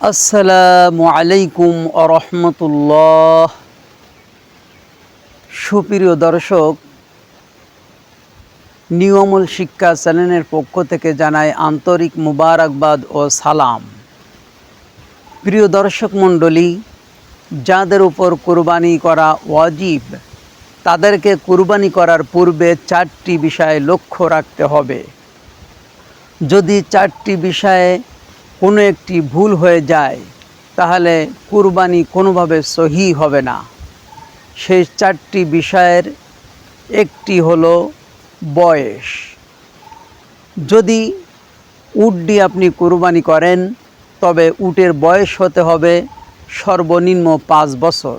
আসসালামু আলাইকুম আরহামতুল্লাহ। সুপ্রিয় দর্শক, নিয়মুল শিক্ষা চ্যানেলের পক্ষ থেকে জানায় আন্তরিক মুবারকবাদ ও সালাম। প্রিয় দর্শক মণ্ডলী, যাদের উপর কুরবানি করা ওয়াজিব, তাদেরকে কুরবানি করার পূর্বে চারটি বিষয়ে লক্ষ্য রাখতে হবে। যদি চারটি বিষয়ে কোনো একটি ভুল হয়ে যায়, তাহলে কুরবানি কোনোভাবে সহি হবে না। সেই চারটি বিষয়ের একটি হলো বয়স। যদি উটটি আপনি কুরবানি করেন, তবে উটের বয়স হতে হবে সর্বনিম্ন পাঁচ বছর।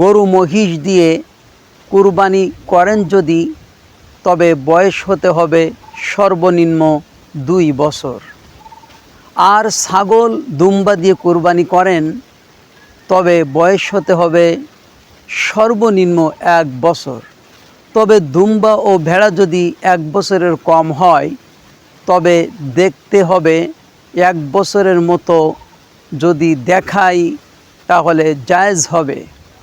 গরু মহিষ দিয়ে কুরবানি করেন যদি, তবে বয়স হতে হবে সর্বনিম্ন দুই বছর। আর ছাগল দুম্বা দিয়ে কুরবানি করেন, তবে বয়স হতে হবে সর্বনিম্ন এক বছর। তবে দুম্বা ও ভেড়া যদি এক বছরের কম হয়, তবে দেখতে হবে এক বছরের মতো যদি দেখাই, তাহলে জায়েজ হবে।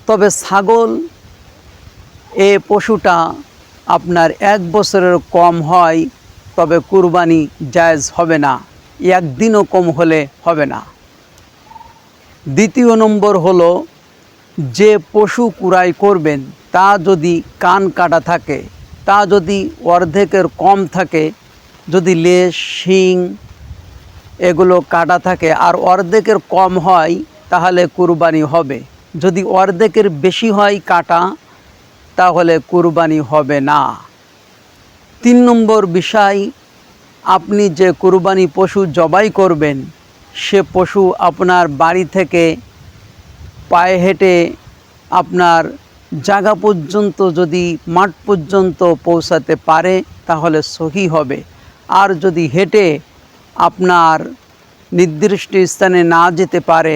তবে ছাগল, এ পশুটা আপনার এক বছরের কম হয়, তবে কুরবানি জায়জ হবে না। একদিনও কম হলে হবে না। দ্বিতীয় নম্বর হলো, যে পশু কুড়াই করবেন, তা যদি কান কাটা থাকে, তা যদি অর্ধেকের কম থাকে, যদি লেজ শিং এগুলো কাটা থাকে, আর অর্ধেকের কম হয়, তাহলে কুরবানি হবে। যদি অর্ধেকের বেশি হয় কাটা, তাহলে কুরবানি হবে না। তিন নম্বর বিষয় আপনি যে কুরবানি পশু জবাই করবেন, সে পশু আপনার বাড়ি থেকে পায়ে হেঁটে আপনার জায়গা পর্যন্ত যদি মাঠ পর্যন্ত পৌঁছাতে পারে, তাহলে সহি হবে। আর যদি হেঁটে আপনার নির্দিষ্ট স্থানে না যেতে পারে,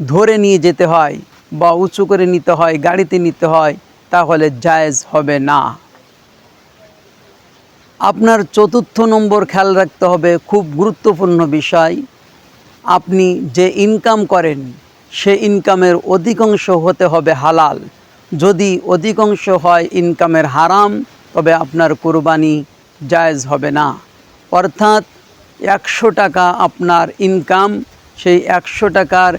ধরে নিয়ে যেতে হয় বা উঁচু করে নিতে হয়, গাড়িতে নিতে হয়, তাহলে জায়েজ হবে না। আপনার চতুর্থ নম্বর খেয়াল রাখতে হবে, খুব গুরুত্বপূর্ণ বিষয়। আপনি যে ইনকাম করেন, সে ইনকামের অধিকাংশ হতে হবে হালাল। যদি অধিকাংশ হয় ইনকামের হারাম, তবে আপনার কোরবানি জায়েজ হবে না। অর্থাৎ একশো টাকা আপনার ইনকাম সেই একশো টাকার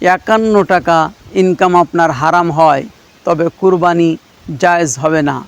একান্ন টাকা ইনকাম আপনার হারাম হয়, তবে কুরবানি জায়েজ হবে না।